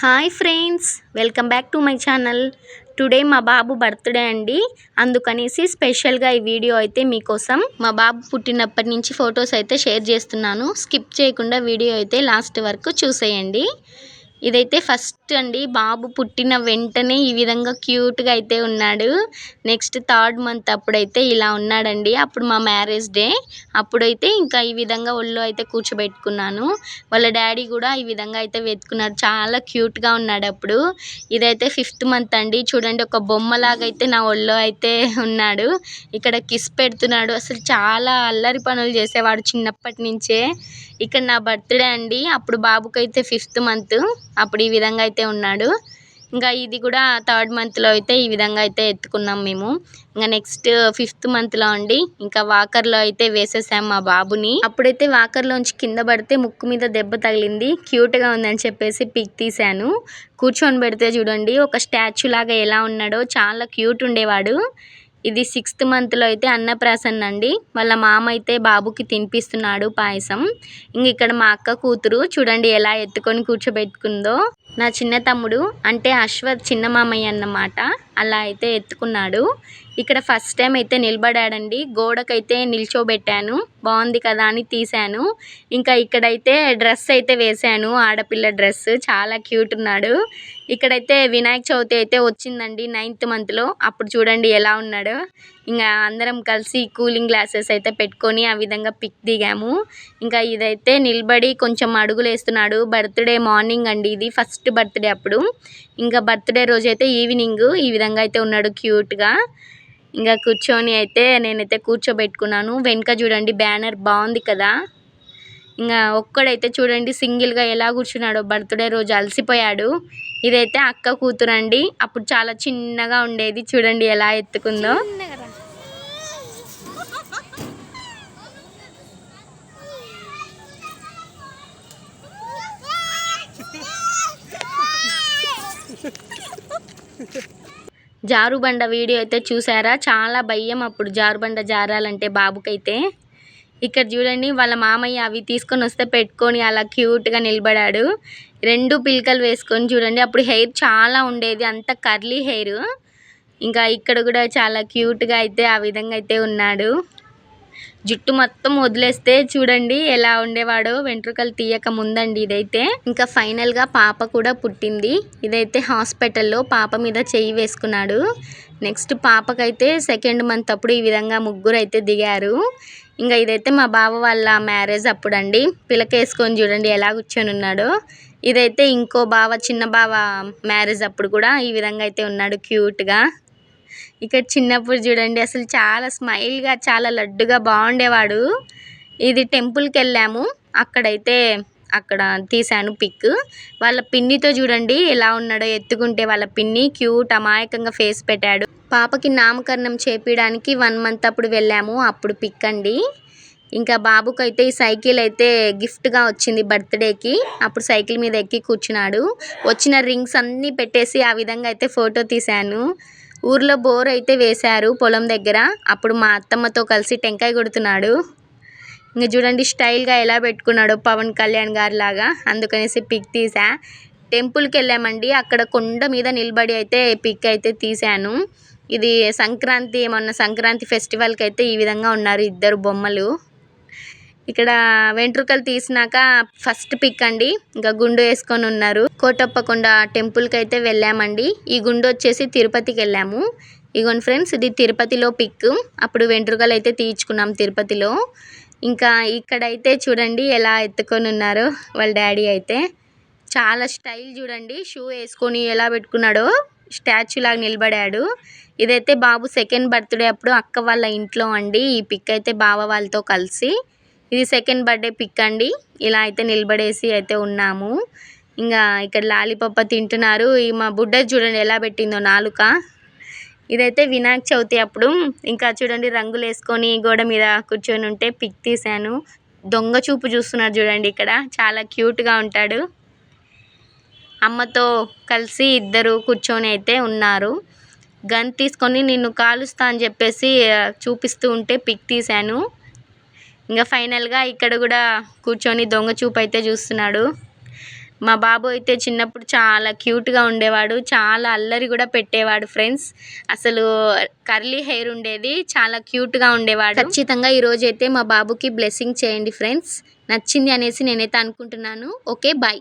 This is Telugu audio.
Hi friends welcome back to my channel. Today మా బాబు బర్త్డే అండి. అందుకనేసి స్పెషల్గా ఈ వీడియో అయితే మీకోసం మా బాబు పుట్టినప్పటి నుంచి ఫొటోస్ అయితే షేర్ చేస్తున్నాను. స్కిప్ చేయకుండా వీడియో అయితే లాస్ట్ వరకు చూసేయండి. ఇదైతే ఫస్ట్ అండి. బాబు పుట్టిన వెంటనే ఈ విధంగా క్యూట్గా అయితే ఉన్నాడు. నెక్స్ట్ థర్డ్ మంత్ అప్పుడైతే ఇలా ఉన్నాడండి. అప్పుడు మా మ్యారేజ్ డే. అప్పుడైతే ఇంకా ఈ విధంగా ఒళ్ళో అయితే కూర్చోబెట్టుకున్నాను. వాళ్ళ డాడీ కూడా ఈ విధంగా అయితే వెతుకున్నాడు చాలా క్యూట్గా ఉన్నాడు అప్పుడు. ఇదైతే ఫిఫ్త్ మంత్ అండి. చూడండి ఒక బొమ్మలాగా అయితే నా ఒళ్ళో అయితే ఉన్నాడు. ఇక్కడ కిస్ పెడుతున్నాడు. అసలు చాలా అల్లరి పనులు చేసేవాడు చిన్నప్పటి నుంచే. ఇక్కడ నా బర్త్డే అండి. అప్పుడు బాబుకైతే ఫిఫ్త్ మంత్. అప్పుడు ఈ విధంగా అయితే ఉన్నాడు. ఇంకా ఇది కూడా థర్డ్ మంత్లో అయితే ఈ విధంగా అయితే ఎత్తుకున్నాం మేము. ఇంకా నెక్స్ట్ ఫిఫ్త్ మంత్లో అండి ఇంకా వాకర్లో అయితే వేసేసాం మా బాబుని. అప్పుడైతే వాకర్లోంచి కింద పడితే ముక్కు మీద దెబ్బ తగిలింది. క్యూట్గా ఉందని చెప్పేసి పిక్ తీశాను. కూర్చొని పెడితే చూడండి ఒక స్టాచ్యూ లాగా ఎలా ఉన్నాడో చాలా క్యూట్ ఉండేవాడు. ఇది సిక్స్త్ మంత్లో అయితే అన్నప్రాసన్న అండి. వాళ్ళ మామ అయితే బాబుకి తినిపిస్తున్నాడు పాయసం. ఇంక ఇక్కడ మా అక్క కూతురు చూడండి ఎలా ఎత్తుకొని కూర్చోబెట్టుకుందో. నా చిన్న తమ్ముడు అంటే అశ్వత్ చిన్న మామయ్య అన్నమాట. అలా అయితే ఎత్తుకున్నాడు. ఇక్కడ ఫస్ట్ టైం అయితే నిలబడాడండి. గోడకైతే నిల్చోబెట్టాను. బాగుంది కదా అని తీశాను. ఇంకా ఇక్కడైతే డ్రెస్ అయితే వేశాను. ఆడపిల్ల డ్రెస్ చాలా క్యూట్ ఉన్నాడు. ఇక్కడైతే వినాయక చవితి అయితే వచ్చిందండి నైన్త్ మంత్లో. అప్పుడు చూడండి ఎలా ఉన్నాడు. ఇంకా అందరం కలిసి కూలింగ్ గ్లాసెస్ అయితే పెట్టుకొని ఆ విధంగా పిక్ దిగాము. ఇంకా ఇదైతే నిలబడి కొంచెం అడుగులు వేస్తున్నాడు. బర్త్డే మార్నింగ్ అండి ఇది ఫస్ట్ బర్త్డే అప్పుడు. ఇంకా బర్త్డే రోజు అయితే ఈవినింగ్ ఈ విధంగా అయితే ఉన్నాడు క్యూట్గా. ఇంకా కూర్చొని అయితే నేనైతే కూర్చోబెట్టుకున్నాను. వెనుక చూడండి బ్యానర్ బాగుంది కదా. ఇంకా ఒక్కడైతే చూడండి సింగిల్గా ఎలా కూర్చున్నాడో. బర్త్డే రోజు అలసిపోయాడు. ఇదైతే అక్క కూతురండి. అప్పుడు చాలా చిన్నగా ఉండేది. చూడండి ఎలా ఎత్తుకుందో. జారుబండ వీడియో అయితే చూసారా? చాలా భయం అప్పుడు జారుబండ జారాలంటే బాబుకైతే. ఇక్కడ చూడండి వాళ్ళ మామయ్య అవి తీసుకొని వస్తే పెట్టుకొని అలా క్యూట్గా నిలబడాడు. రెండు పిల్కలు వేసుకొని చూడండి అప్పుడు హెయిర్ చాలా ఉండేది అంత కర్లీ హెయిర్. ఇంకా ఇక్కడ కూడా చాలా క్యూట్గా అయితే ఆ విధంగా అయితే ఉన్నాడు. జుట్టు మొత్తం వదిలేస్తే చూడండి ఎలా ఉండేవాడో వెంట్రుకలు తీయక ముందండి ఇదైతే. ఇంకా ఫైనల్గా పాప కూడా పుట్టింది. ఇదైతే హాస్పిటల్లో పాప మీద చెయ్యి వేసుకున్నాడు. నెక్స్ట్ పాపకైతే సెకండ్ మంత్ అప్పుడు ఈ విధంగా ముగ్గురు అయితే దిగారు. ఇంకా ఇదైతే మా బావ వాళ్ళ మ్యారేజ్ అప్పుడండి. పిలకేసుకొని వేసుకొని చూడండి ఎలా కూర్చొని ఉన్నాడో ఇదైతే ఇంకో బావ చిన్న బావ మ్యారేజ్ అప్పుడు కూడా ఈ విధంగా అయితే ఉన్నాడు క్యూట్గా. ఇక్కడ చిన్నప్పుడు చూడండి అసలు చాలా స్మైల్గా చాలా లడ్డుగా బాగుండేవాడు. ఇది టెంపుల్కి వెళ్ళాము. అక్కడైతే అక్కడ తీశాను పిక్. వాళ్ళ పిన్నితో చూడండి ఎలా ఉన్నాడో ఎత్తుకుంటే వాళ్ళ పిన్ని క్యూట్ అమాయకంగా ఫేస్ పెట్టాడు. పాపకి నామకరణం చేపించడానికి వన్ మంత్ అప్పుడు వెళ్ళాము. అప్పుడు పిక్ అండి. ఇంకా బాబుకి అయితే ఈ సైకిల్ అయితే గిఫ్ట్గా వచ్చింది బర్త్డేకి. అప్పుడు సైకిల్ మీద ఎక్కి కూర్చున్నాడు. వచ్చిన రింగ్స్ అన్నీ పెట్టేసి ఆ విధంగా అయితే ఫోటో తీశాను. ఊర్లో బోర్ అయితే వేశారు పొలం దగ్గర. అప్పుడు మా అత్తమ్మతో కలిసి టెంకాయ కొడుతున్నాడు. ఇంకా చూడండి స్టైల్గా ఎలా పెట్టుకున్నాడో పవన్ కళ్యాణ్ గారి లాగా. అందుకనేసి పిక్ తీసా. టెంపుల్కి వెళ్ళామండి. అక్కడ కొండ మీద నిలబడి అయితే పిక్ అయితే తీశాను ఇది సంక్రాంతి మొన్న సంక్రాంతి ఫెస్టివల్కి అయితే ఈ విధంగా ఉన్నారు ఇద్దరు బొమ్మలు. ఇక్కడ వెంట్రుకలు తీసినాక ఫస్ట్ పిక్ అండి. ఇంకా గుండు వేసుకొని ఉన్నారు. కోటప్పకొండ టెంపుల్కి అయితే వెళ్ళామండి. ఈ గుండు వచ్చేసి తిరుపతికి వెళ్ళాము. ఇగోండి ఫ్రెండ్స్ ఇది తిరుపతిలో పిక్. అప్పుడు వెంట్రుకలు అయితే తీయించుకున్నాం తిరుపతిలో. ఇంకా ఇక్కడైతే చూడండి ఎలా ఎత్తుకొని ఉన్నారో వాళ్ళ డాడీ అయితే. చాలా స్టైల్ చూడండి షూ వేసుకొని ఎలా పెట్టుకున్నాడో. స్టాచ్యూ లాగా నిలబడాడు. ఇదైతే బాబు సెకండ్ బర్త్డే అప్పుడు అక్క వాళ్ళ ఇంట్లో అండి. ఈ పిక్ అయితే బావ వాళ్ళతో కలిసి. ఇది సెకండ్ బర్త్డే పిక్ అండి. ఇలా అయితే నిలబడేసి అయితే ఉన్నాము. ఇంకా ఇక్కడ లాలీపప్ప తింటున్నారు. ఈ మా బుడ్డ చూడండి ఎలా పెట్టిందో నాలుక. ఇదైతే వినాయక చవితి అప్పుడు. ఇంకా చూడండి రంగులు వేసుకొని గోడ మీద కూర్చొని ఉంటే పిక్ తీశాను. దొంగ చూపు చూస్తున్నారు చూడండి ఇక్కడ. చాలా క్యూట్గా ఉంటాడు. అమ్మతో కలిసి ఇద్దరు కూర్చొని అయితే ఉన్నారు. గన్ తీసుకొని నిన్ను కాలుస్తా అని చెప్పేసి చూపిస్తూ ఉంటే పిక్ తీశాను. ఇంకా ఫైనల్గా ఇక్కడ కూడా కూర్చొని దొంగ చూపు అయితే చూస్తున్నాడు. మా బాబు అయితే చిన్నప్పుడు చాలా క్యూట్గా ఉండేవాడు చాలా అల్లరి కూడా పెట్టేవాడు ఫ్రెండ్స్. అసలు కర్లీ హెయిర్ ఉండేది చాలా క్యూట్గా ఉండేవాడు. ఖచ్చితంగా ఈరోజు అయితే మా బాబుకి బ్లెస్సింగ్ చేయండి ఫ్రెండ్స్. నచ్చింది అనేసి నేనైతే అనుకుంటున్నాను. Okay bye.